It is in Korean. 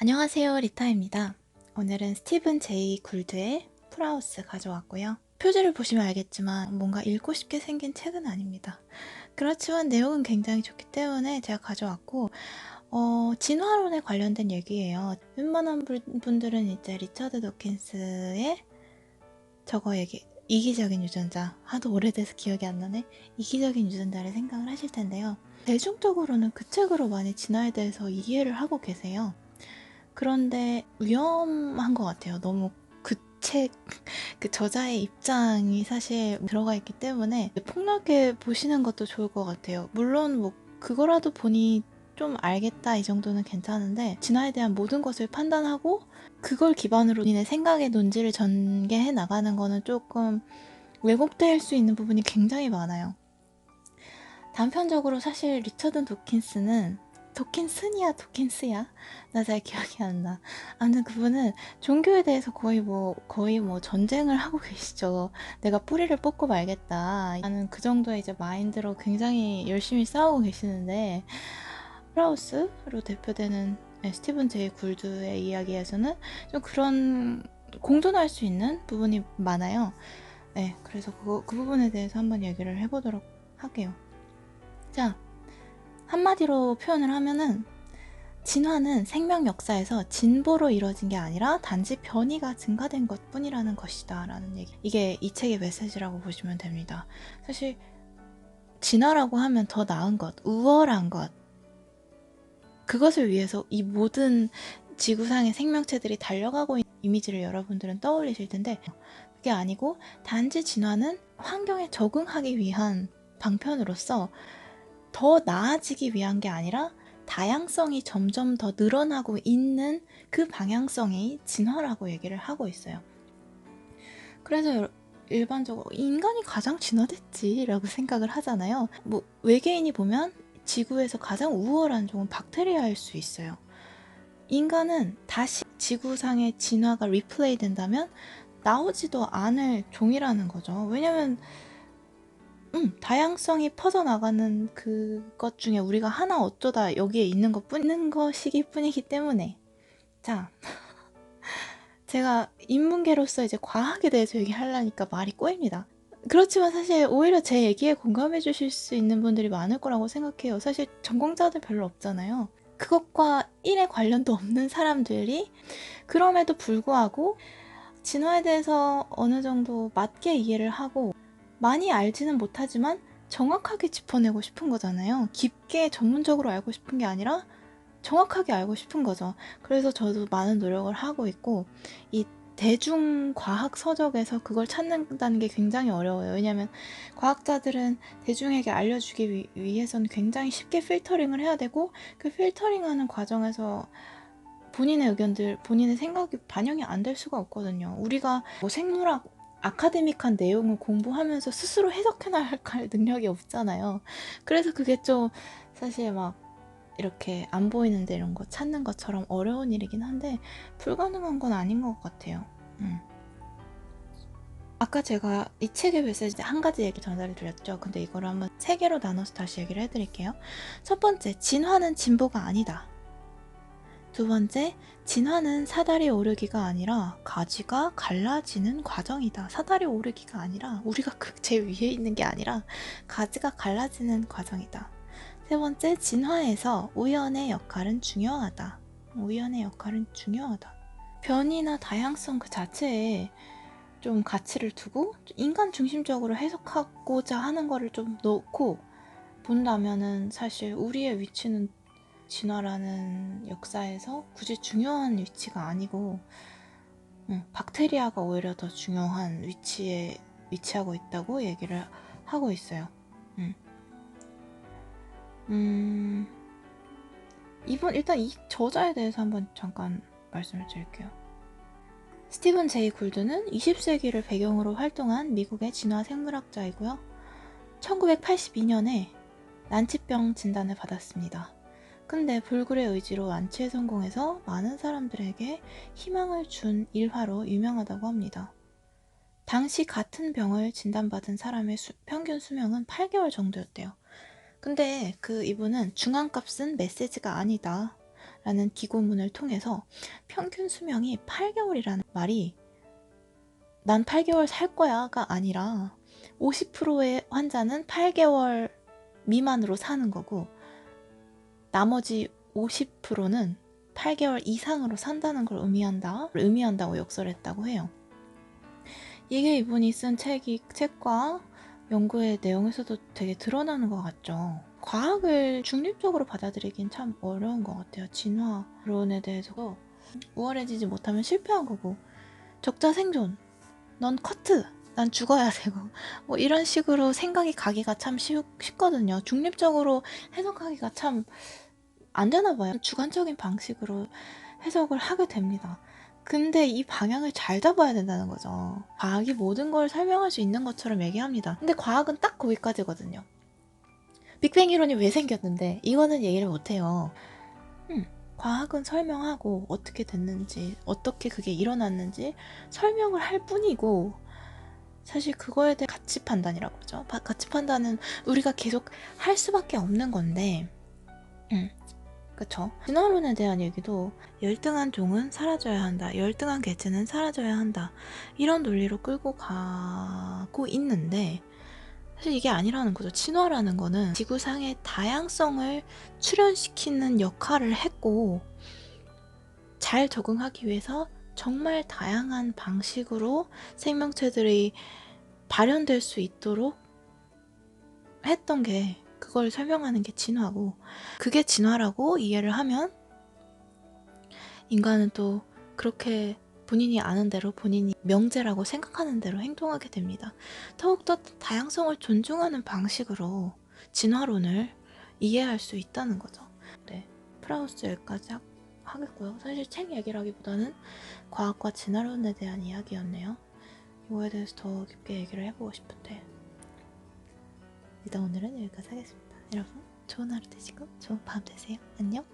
안녕하세요 리타입니다. 오늘은 스티븐 제이 굴드의 풀하우스 가져왔고요. 표지를 보시면 알겠지만 뭔가 읽고 싶게 생긴 책은 아닙니다. 그렇지만 내용은 굉장히 좋기 때문에 제가 가져왔고 어, 진화론에 관련된 얘기예요. 웬만한 분- 분들은 이제 리처드 도킨스의 저거 얘기 이기적인 유전자 하도 오래돼서 기억이 안 나네 이기적인 유전자를 생각을 하실 텐데요. 대중적으로는 그 책으로 많이 진화에 대해서 이해를 하고 계세요. 그런데 위험한 것 같아요. 너무 그 책, 그 저자의 입장이 사실 들어가 있기 때문에 폭넓게 보시는 것도 좋을 것 같아요. 물론 뭐 그거라도 보니 좀 알겠다 이 정도는 괜찮은데 진화에 대한 모든 것을 판단하고 그걸 기반으로 본인의 생각의 논지를 전개해 나가는 거는 조금 왜곡될 수 있는 부분이 굉장히 많아요. 단편적으로 사실 리처드 도킨스는 도킨슨이야 도킨스야 나 잘 기억이 안 나. 아무튼 그분은 종교에 대해서 거의 뭐 거의 뭐 전쟁을 하고 계시죠. 내가 뿌리를 뽑고 말겠다. 나는 그 정도의 이제 마인드로 굉장히 열심히 싸우고 계시는데 프라우스로 대표되는 네, 스티븐 제이 굴드의 이야기에서는 좀 그런 공존할 수 있는 부분이 많아요. 네, 그래서 그, 그 부분에 대해서 한번 얘기를 해보도록 할게요. 자, 한마디로 표현을 하면은 진화는 생명 역사에서 진보로 이루어진 게 아니라 단지 변이가 증가된 것 뿐이라는 것이다 라는 얘기. 이게 이 책의 메시지라고 보시면 됩니다. 사실 진화라고 하면 더 나은 것 우월한 것 그것을 위해서 이 모든 지구상의 생명체들이 달려가고 있는 이미지를 여러분들은 떠올리실 텐데 그게 아니고 단지 진화는 환경에 적응하기 위한 방편으로서 더 나아지기 위한 게 아니라 다양성이 점점 더 늘어나고 있는 그 방향성이 진화라고 얘기를 하고 있어요. 그래서 여- 일반적으로 인간이 가장 진화됐지라고 생각을 하잖아요. 뭐 외계인이 보면 지구에서 가장 우월한 종은 박테리아일 수 있어요. 인간은 다시 지구상의 진화가 리플레이 된다면 나오지도 않을 종이라는 거죠. 왜냐면 음, 다양성이 퍼져나가는 그것 중에 우리가 하나 어쩌다 여기에 있는 것 뿐인 것이기 뿐이기 때문에 자 제가 인문계로서 이제 과학에 대해서 얘기하려니까 말이 꼬입니다. 그렇지만 사실 오히려 제 얘기에 공감해 주실 수 있는 분들이 많을 거라고 생각해요. 사실 전공자들 별로 없잖아요. 그것과 일에 관련도 없는 사람들이 그럼에도 불구하고 진화에 대해서 어느 정도 맞게 이해를 하고 많이 알지는 못하지만 정확하게 짚어내고 싶은 거잖아요. 깊게 전문적으로 알고 싶은 게 아니라 정확하게 알고 싶은 거죠. 그래서 저도 많은 노력을 하고 있고 이 대중 과학 서적에서 그걸 찾는다는 게 굉장히 어려워요. 왜냐하면 과학자들은 대중에게 알려주기 위, 위해서는 굉장히 쉽게 필터링을 해야 되고 그 필터링하는 과정에서 본인의 의견들, 본인의 생각이 반영이 안 될 수가 없거든요. 우리가 뭐 생물학 아카데믹한 내용을 공부하면서 스스로 해석해 나갈 능력이 없잖아요. 그래서 그게 좀 사실 막 이렇게 안 보이는데 이런 거 찾는 것처럼 어려운 일이긴 한데 불가능한 건 아닌 것 같아요. 음. 아까 제가 이 책의 메시지 때한 가지 얘기 전달을 드렸죠. 근데 이거를 한번 세 개로 나눠서 다시 얘기를 해드릴게요. 첫 번째, 진화는 진보가 아니다. 두 번째, 진화는 사다리 오르기가 아니라 가지가 갈라지는 과정이다. 사다리 오르기가 아니라 우리가 그제 위에 있는 게 아니라 가지가 갈라지는 과정이다. 세 번째, 진화에서 우연의 역할은 중요하다. 우연의 역할은 중요하다. 변이나 다양성 그 자체에 좀 가치를 두고 인간 중심적으로 해석하고자 하는 거를 좀 놓고 본다면은 사실 우리의 위치는 진화라는 역사에서 굳이 중요한 위치가 아니고 음, 박테리아가 오히려 더 중요한 위치에 위치하고 있다고 얘기를 하고 있어요. 음. 음, 이번 일단 이 저자에 대해서 한번 잠깐 말씀을 드릴게요. 스티븐 제이 굴드는 20세기를 배경으로 활동한 미국의 진화 생물학자이고요. 1982년에 난치병 진단을 받았습니다. 근데 불굴의 의지로 완치에 성공해서 많은 사람들에게 희망을 준 일화로 유명하다고 합니다. 당시 같은 병을 진단받은 사람의 수- 평균 수명은 8개월 정도였대요. 근데 그 이분은 중앙값은 메시지가 아니다. 라는 기고문을 통해서 평균 수명이 8개월이라는 말이 난 8개월 살 거야가 아니라 50%의 환자는 8개월 미만으로 사는 거고 나머지 50%는 8개월 이상으로 산다는 걸 의미한다. 의미한다고 역설했다고 해요. 이게 이분이 쓴 책이 책과 연구의 내용에서도 되게 드러나는 것 같죠. 과학을 중립적으로 받아들이긴 참 어려운 것 같아요. 진화론에 대해서 우월해지지 못하면 실패한 거고 적자 생존, 넌 커트, 난 죽어야 되고 뭐 이런 식으로 생각이 가기가 참 쉽, 쉽거든요. 중립적으로 해석하기가 참 안 되나 봐요. 주관적인 방식으로 해석을 하게 됩니다. 근데 이 방향을 잘 잡아야 된다는 거죠. 과학이 모든 걸 설명할 수 있는 것처럼 얘기합니다. 근데 과학은 딱 거기까지거든요. 빅뱅 이론이 왜 생겼는데 이거는 얘기를 못해요. 음, 과학은 설명하고 어떻게 됐는지 어떻게 그게 일어났는지 설명을 할 뿐이고 사실 그거에 대한 가치 판단이라고 그러죠. 바- 가치 판단은 우리가 계속 할 수밖에 없는 건데, 음, 그쵸. 진화론에 대한 얘기도 열등한 종은 사라져야 한다. 열등한 개체는 사라져야 한다. 이런 논리로 끌고 가고 있는데, 사실 이게 아니라는 거죠. 진화라는 거는 지구상의 다양성을 출현시키는 역할을 했고, 잘 적응하기 위해서 정말 다양한 방식으로 생명체들이 발현될 수 있도록 했던 게 그걸 설명하는 게 진화고 그게 진화라고 이해를 하면 인간은 또 그렇게 본인이 아는 대로 본인이 명제라고 생각하는 대로 행동하게 됩니다. 더욱더 다양성을 존중하는 방식으로 진화론을 이해할 수 있다는 거죠. 네, 프라우스 여기까지 하, 하겠고요. 사실 책 얘기라기보다는 과학과 진화론에 대한 이야기였네요. 이거에 대해서 더 깊게 얘기를 해보고 싶은데 일단 오늘은 여기까지 하겠습니다. 여러분 좋은 하루 되시고 좋은 밤 되세요. 안녕.